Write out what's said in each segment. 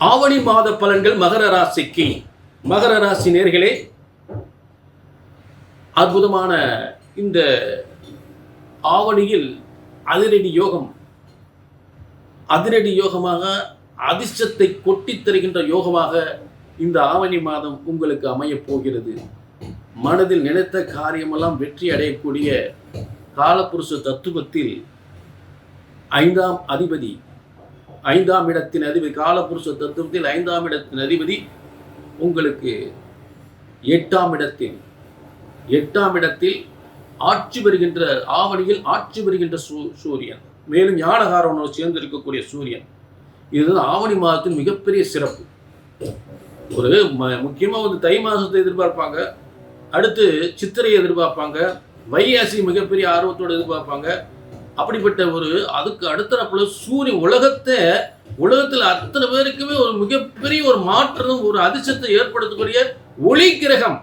ஆவணி மாத பலன்கள் மகர ராசிக்கு. மகர ராசி நேர்களே அற்புதமான இந்த ஆவணியில் அதிரடி யோகம். அதிரடி யோகமாக அதிர்ஷ்டத்தை கொட்டித் தருகின்ற யோகமாக இந்த ஆவணி மாதம் உங்களுக்கு அமையப் போகிறது. மனதில் நினைத்த காரியமெல்லாம் வெற்றி அடையக்கூடிய காலப்புருஷ தத்துவத்தில் ஐந்தாம் அதிபதி ஐந்தாம் இடத்தின் அதிபதி காலபுருஷ தத்துவத்தில் ஐந்தாம் இடத்தின் அதிபதி உங்களுக்கு எட்டாம் இடத்தில் எட்டாம் இடத்தில் ஆட்சி பெறுகின்ற ஆவணியில் ஆட்சி பெறுகின்ற சூ சூரியன். மேலும் ஞானகாரவனோடு சேர்ந்து இருக்கக்கூடிய சூரியன். இதுதான் ஆவணி மாதத்தின் மிகப்பெரிய சிறப்பு. ஒரு ம முக்கியமாக வந்து தை மாதத்தை எதிர்பார்ப்பாங்க. அடுத்து சித்திரையை எதிர்பார்ப்பாங்க. வைகாசி மிகப்பெரிய ஆர்வத்தோடு எதிர்பார்ப்பாங்க. அப்படிப்பட்ட ஒரு அதுக்கு அடுத்தரப்புல சூரிய உலகத்தை உலகத்தில் அத்தனை பேருக்குமே ஒரு மிகப்பெரிய ஒரு மாற்றம் ஒரு அதிர்ஷ்டத்தை ஏற்படுத்தக்கூடிய ஒளி கிரகம்.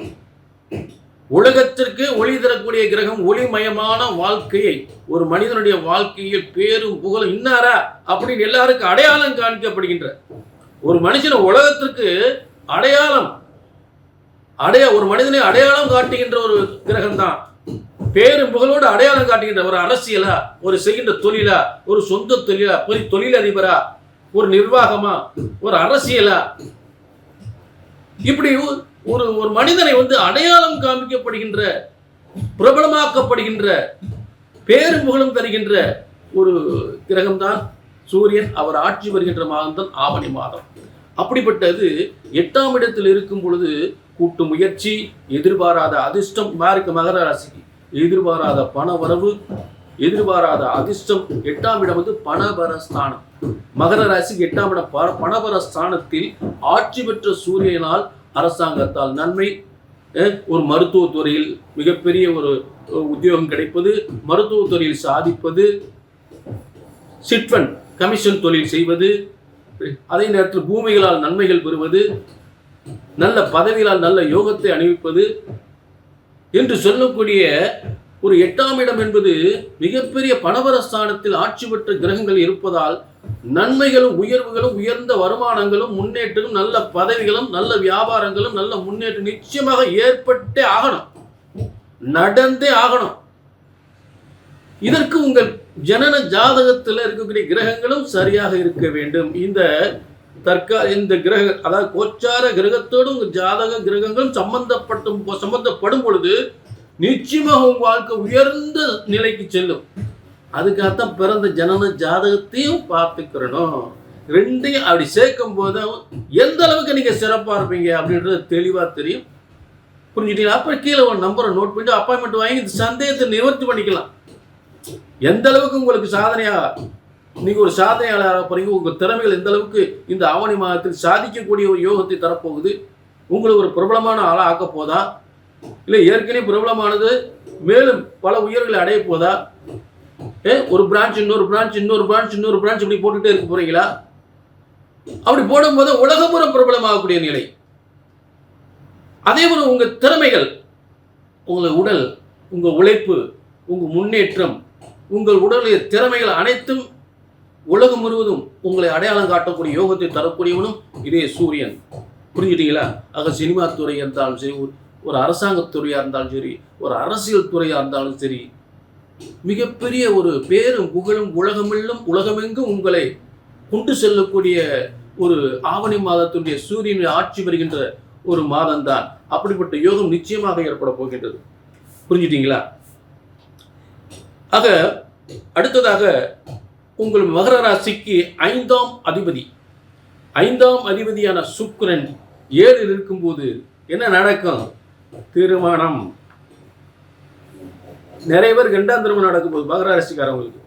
உலகத்திற்கு ஒளி தரக்கூடிய கிரகம் ஒளிமயமான வாழ்க்கையை ஒரு மனிதனுடைய வாழ்க்கையில் பேரும் புகழும் இன்னாரா? அப்படின்னு எல்லாருக்கும் அடையாளம் காண்பிக்கப்படுகின்ற ஒரு மனுஷன் உலகத்திற்கு அடையாளம் அடைய ஒரு மனிதனை அடையாளம் காட்டுகின்ற ஒரு கிரகம் தான் பேரும் புகழோடு அடையாளம் காட்டுகின்ற ஒரு அரசியலா ஒரு செய்கின்ற தொழிலா ஒரு சொந்த தொழிலா ஒரு தொழிலதிபரா ஒரு நிர்வாகமா ஒரு அரசியலா? இப்படி ஒரு- ஒரு ஒரு மனிதனை வந்து அடையாளம் காமிக்கப்படுகின்ற பிரபலமாக்கப்படுகின்ற பேரும் புகழும் தருகின்ற ஒரு கிரகம்தான் சூரியன். அவர் ஆட்சி வருகின்ற மாதம் தான் ஆவணி மாதம். அப்படிப்பட்டது எட்டாம் இடத்தில் இருக்கும் பொழுது கூட்டு முயற்சி எதிர்பாராத அதிர்ஷ்டம் மாருக்கு மகர ராசிக்கு. எதிர்பாராத பண வரவு எதிர்பாராத அதிர்ஷ்டம் எட்டாம் இடம் வந்து பணபரஸ்தானம். மகர ராசிக்கு எட்டாம் இடம் ப- ஸ்தானத்தில் ஆட்சி பெற்ற சூரியனால் அரசாங்கத்தால் நன்மை ஒரு மருத்துவத்துறையில் மிகப்பெரிய ஒரு உத்தியோகம் கிடைப்பது மருத்துவத்துறையில் சாதிப்பது சிட்வன் கமிஷன் தொழில் செய்வது அதே நேரத்தில் பூமிகளால் நன்மைகள் பெறுவது நல்ல பதவிகளால் நல்ல யோகத்தை அணிவிப்பது என்று சொல்லக்கூடிய ஒரு எட்டாம் இடம் என்பது மிகப்பெரிய பணவரஸ்தானத்தில் ஆட்சி பெற்ற கிரகங்கள் இருப்பதால் நன்மைகளும் உயர்வுகளும் உயர்ந்த வருமானங்களும் முன்னேற்றமும் நல்ல பதவிகளும் நல்ல வியாபாரங்களும் நல்ல முன்னேற்றம் நிச்சயமாக ஏற்பட்டே ஆகணும். நடந்தே ஆகணும். இதற்கு உங்கள் ஜனன ஜாதகத்தில் இருக்கக்கூடிய கிரகங்களும் சரியாக இருக்க வேண்டும். இந்த தற்கா இந்த கிரக அதாவது கோச்சார கிரகத்தோடும் ஜாதக கிரகங்களும் சம்பந்தப்பட்டும் சம்பந்தப்படும் பொழுது நிச்சயமாக உங்கள் வாழ்க்கை உயர்ந்த நிலைக்கு செல்லும். அதுக்காகத்தான் பிறந்த ஜனன ஜாதகத்தையும் பார்த்துக்கிறணும். ரெண்டையும் அப்படி சேர்க்கும் போது எந்த அளவுக்கு நீங்கள் சிறப்பாக இருப்பீங்க அப்படின்றது தெளிவாக தெரியும். புரிஞ்சுட்டீங்களா? அப்புறம் கீழே ஒரு நம்பரை நோட் பண்ணிட்டு அப்பாயின்மெண்ட் வாங்கி இந்த சந்தேகத்தை நிவர்த்தி பண்ணிக்கலாம். எந்த அளவுக்கு உங்களுக்கு சாதனையா நீங்க ஒரு சாதனையாளராக போறீங்க உங்க திறமைகள் எந்த அளவுக்கு இந்த ஆவணி மாதத்தில் சாதிக்கக்கூடிய ஒரு யோகத்தை தரப்போகுது உங்களை ஒரு பிரபலமான ஆளாக ஆக்க போதா? இல்லை ஏற்கனவே பிரபலமானது மேலும் பல உயர்களை அடைய போதா? ஏ ஒரு பிரான்ச் இன்னொரு பிரான்ச் இன்னொரு பிரான்ச் இன்னொரு பிரான்ச் இப்படி போட்டுகிட்டே இருக்க போறீங்களா? அப்படி போடும்போது உலகப்புற பிரபலமாகக்கூடிய நிலை. அதே போல உங்கள் திறமைகள் உங்கள் உடல் உங்கள் உழைப்பு உங்கள் முன்னேற்றம் உங்கள் உடலுடைய திறமைகள் அனைத்தும் உலகம் முழுவதும் உங்களை அடையாளம் காட்டக்கூடிய யோகத்தை தரக்கூடியவனும் இதே சூரியன். புரிஞ்சுட்டீங்களா? ஆக சினிமா துறையாக இருந்தாலும் சரி ஒரு- ஒரு இருந்தாலும் சரி ஒரு அரசியல் துறையாக இருந்தாலும் சரி மிகப்பெரிய ஒரு பேரும் புகழும் உலகமெல்லும் உலகமெங்கும் உங்களை கொண்டு செல்லக்கூடிய ஒரு ஆவணி மாதத்துடைய சூரியனை ஆட்சி வருகின்ற ஒரு மாதம்தான். அப்படிப்பட்ட யோகம் நிச்சயமாக ஏற்பட போகின்றது. புரிஞ்சுட்டீங்களா? ஆக அடுத்ததாக உங்கள் மகர ராசிக்கு ஐந்தாம் அதிபதி. ஐந்தாம் அதிபதியான சுக்கிரன் ஏழில் இருக்கும்போது என்ன நடக்கும்? திருமணம். நிறைய பேர் ரெண்டாம் திருமணம் நடக்கும் போது மகர ராசிக்காரவங்களுக்கு.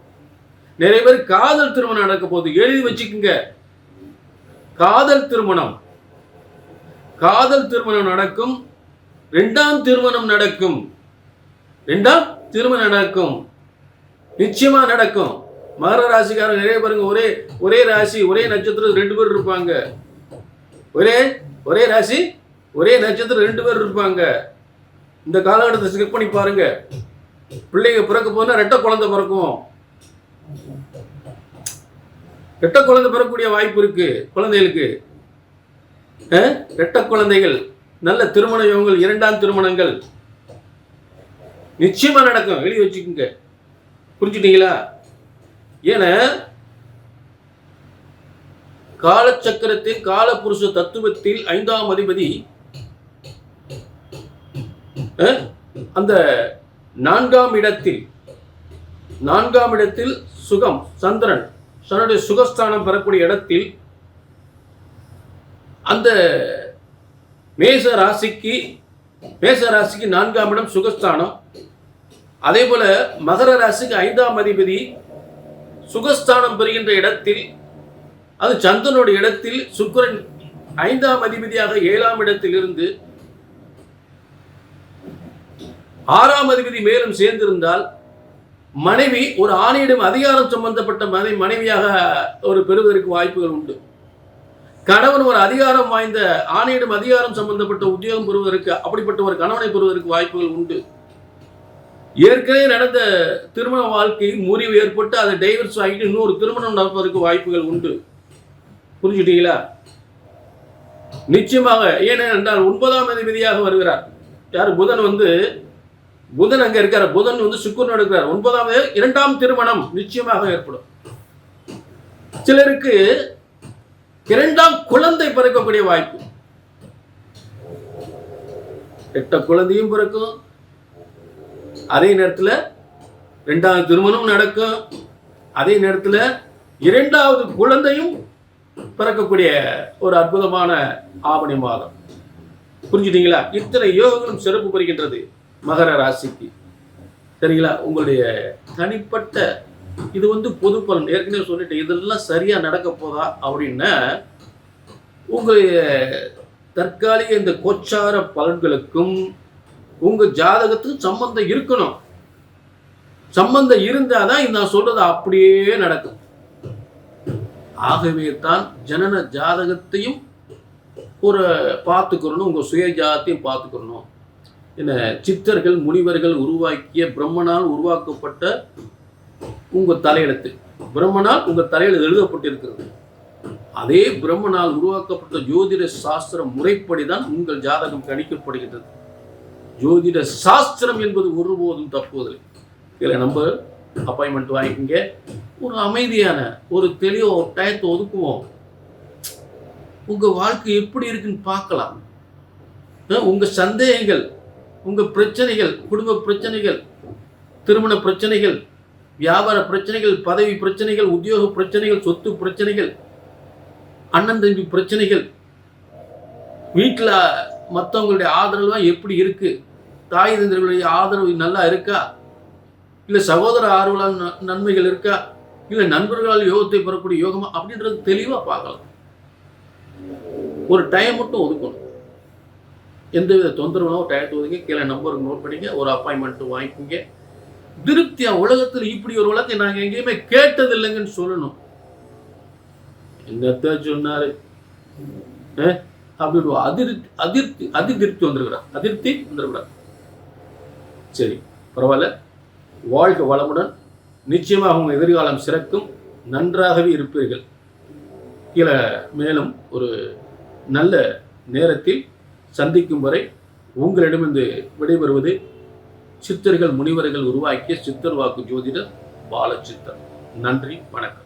நிறைய பேர் காதல் திருமணம் நடக்க போகுது. எழுதி வச்சுக்கோங்க. காதல் திருமணம். காதல் திருமணம் நடக்கும். ரெண்டாம் திருமணம் நடக்கும். ரெண்டாம் திருமணம் நடக்கும். நிச்சயமா நடக்கும். மகர ராசிக்காரங்க நிறைய பேருங்க ஒரே ஒரே ராசி ஒரே நட்சத்திரம் ரெண்டு பேர் இருப்பாங்க. ஒரே ஒரே ராசி ஒரே நட்சத்திரம் ரெண்டு பேர் இருப்பாங்க. இந்த காலகட்டத்தை செக் பண்ணி பாருங்க. பிள்ளைங்க பிறக்க போனால் ரெட்டை குழந்தை பிறக்கும். ரெட்டை குழந்தை பிறக்கக்கூடிய வாய்ப்பு இருக்கு குழந்தைகளுக்கு. அஹ், குழந்தைகள் நல்ல திருமண யோகங்கள் இரண்டாம் திருமணங்கள். நிச்சயமா நடக்கும். எழுதி வச்சுக்கோங்க. புரிஞ்சுட்டீங்களா? என காலச்சக்கரத்தின் காலபுருஷ தத்துவத்தில் ஐந்தாம் அதிபதி அந்த நான்காம் இடத்தில் நான்காம் இடத்தில் சுகம் சந்திரன் தன்னுடைய சுகஸ்தானம் பெறக்கூடிய இடத்தில் அந்த மேச ராசிக்கு மேச ராசிக்கு நான்காம் இடம் சுகஸ்தானம். அதே போல மகர ராசிக்கு ஐந்தாம் அதிபதி சுகஸ்தானம் பெறுகின்ற இடத்தில் அது சந்திரனுடைய இடத்தில் சுக்கிரன் ஐந்தாம் அதிபதியாக ஏழாம் இடத்தில் இருந்து ஆறாம் அதிபதி மேலும் சேர்ந்திருந்தால் மனைவி ஒரு ஆணையிடம் அதிகாரம் சம்பந்தப்பட்ட மனை மனைவியாக ஒரு பெறுவதற்கு வாய்ப்புகள் உண்டு. கணவன் ஒரு அதிகாரம் வாய்ந்த ஆணையிடம் அதிகாரம் சம்பந்தப்பட்ட உத்தியோகம் பெறுவதற்கு அப்படிப்பட்ட ஒரு கணவனை பெறுவதற்கு வாய்ப்புகள் உண்டு. ஏற்கனவே நடந்த திருமண வாழ்க்கையில் முறிவு ஏற்பட்டு அதை டைவர்ஸ் ஆகிட்டு இன்னொரு திருமணம் நடப்பதற்கு வாய்ப்புகள் உண்டு. புரிஞ்சுட்டீங்களா? நிச்சயமாக ஏனென்றால் ஒன்பதாம் அதிபதியாக வருகிறார். யார்? புதன் வந்து புதன் அங்க இருக்கார். புதன் வந்து சுக்குர் எடுக்கிறார். ஒன்பதாவது இரண்டாம் திருமணம் நிச்சயமாக ஏற்படும். சிலருக்கு இரண்டாம் குழந்தை பிறக்கக்கூடிய வாய்ப்பு. எட்ட குழந்தையும் பிறக்கும் அதே நேரத்தில் ரெண்டாவது திருமணம் நடக்கும். அதே நேரத்தில் இரண்டாவது குழந்தையும் பிறக்கக்கூடிய ஒரு அற்புதமான ஆவணி மாதம். புரிஞ்சுட்டீங்களா? இத்தனை யோகங்களும் சிறப்பு பெறுகின்றது மகர ராசிக்கு. சரிங்களா? உங்களுடைய தனிப்பட்ட இது வந்து பொது பலன். ஏற்கனவே சொல்லிட்டு இதெல்லாம் சரியாக நடக்க போதா அப்படின்னா உங்களுடைய தற்காலிக இந்த கோச்சார பலன்களுக்கும் உங்க ஜாதகத்துக்கு சம்பந்தம் இருக்கணும். சம்பந்தம் இருந்தாதான் நான் சொல்றது அப்படியே நடக்கும். ஆகவே தான் ஜனன ஜாதகத்தையும் ஒரு பார்த்துக்கிறணும் உங்க சுய ஜாதத்தையும் பார்த்துக்கிறணும். என்ன சித்தர்கள் முனிவர்கள் உருவாக்கிய பிரம்மனால் உருவாக்கப்பட்ட உங்க தலையெழுத்து. பிரம்மனால் உங்க தலையில் எழுதப்பட்டிருக்கிறது. அதே பிரம்மனால் உருவாக்கப்பட்ட ஜோதிட சாஸ்திர முறைப்படி தான் உங்கள் ஜாதகம் கணிக்கப்படுகின்றது. ஜோதிட சாஸ்திரம் என்பது ஒருபோதும் தப்புவதில்லை இதில் நம்ம அப்பாயின்மெண்ட் வாங்கிக்கோங்க. ஒரு அமைதியான ஒரு தெளிவாக ஒரு டயத்தை ஒதுக்குவோம். உங்கள் வாழ்க்கை எப்படி இருக்குன்னு பார்க்கலாம். உங்கள் சந்தேகங்கள் உங்கள் பிரச்சனைகள் குடும்ப பிரச்சனைகள் திருமண பிரச்சனைகள் வியாபார பிரச்சனைகள் பதவி பிரச்சனைகள் உத்தியோக பிரச்சனைகள் சொத்து பிரச்சனைகள் அண்ணன் தம்பி பிரச்சனைகள் வீட்டில் மற்றவங்களுடைய ஆதரவுலாம் எப்படி இருக்குது தாய் தந்தர்களுடைய ஆதரவு நல்லா இருக்கா? இல்லை சகோதர ஆர்வலால் ந- நன்மைகள் இருக்கா? இல்லை நண்பர்களால் யோகத்தை பெறக்கூடிய யோகமா? அப்படின்றது தெளிவாக பார்க்கலாம். ஒரு டைம் மட்டும் ஒதுக்கணும். எந்தவித தொந்தரவுலாம் டயத்தை ஒதுங்க கீழே நம்பருக்கு நோட் பண்ணிங்க ஒரு அப்பாயின்மெண்ட் வாங்கிக்கோங்க. திருப்தியாக உலகத்தில் இப்படி ஒரு உலகத்தை நாங்கள் எங்கேயுமே கேட்டது இல்லைங்கன்னு சொல்லணும். என்னத்த ஆ? அப்படின்னு அப்படி ஒரு அதிருப்தி அதிருப்தி அதிருப்தி வந்துருக்கிறார் அதிருப்தி வந்துருக்கிறார் சரி பரவாயில்ல. வாழ்க வளமுடன். நிச்சயமாக உங்கள் எதிர்காலம் சிறக்கும். நன்றாகவே இருப்பீர்கள். கீழே மேலும் ஒரு நல்ல நேரத்தில் சந்திக்கும் வரை உங்களிடமிருந்து விடைபெறுவது சித்தர்கள் முனிவர்கள் உருவாக்கிய சித்தர் வாக்கு ஜோதிடர் பாலச்சித்தர் நன்றி வணக்கம்.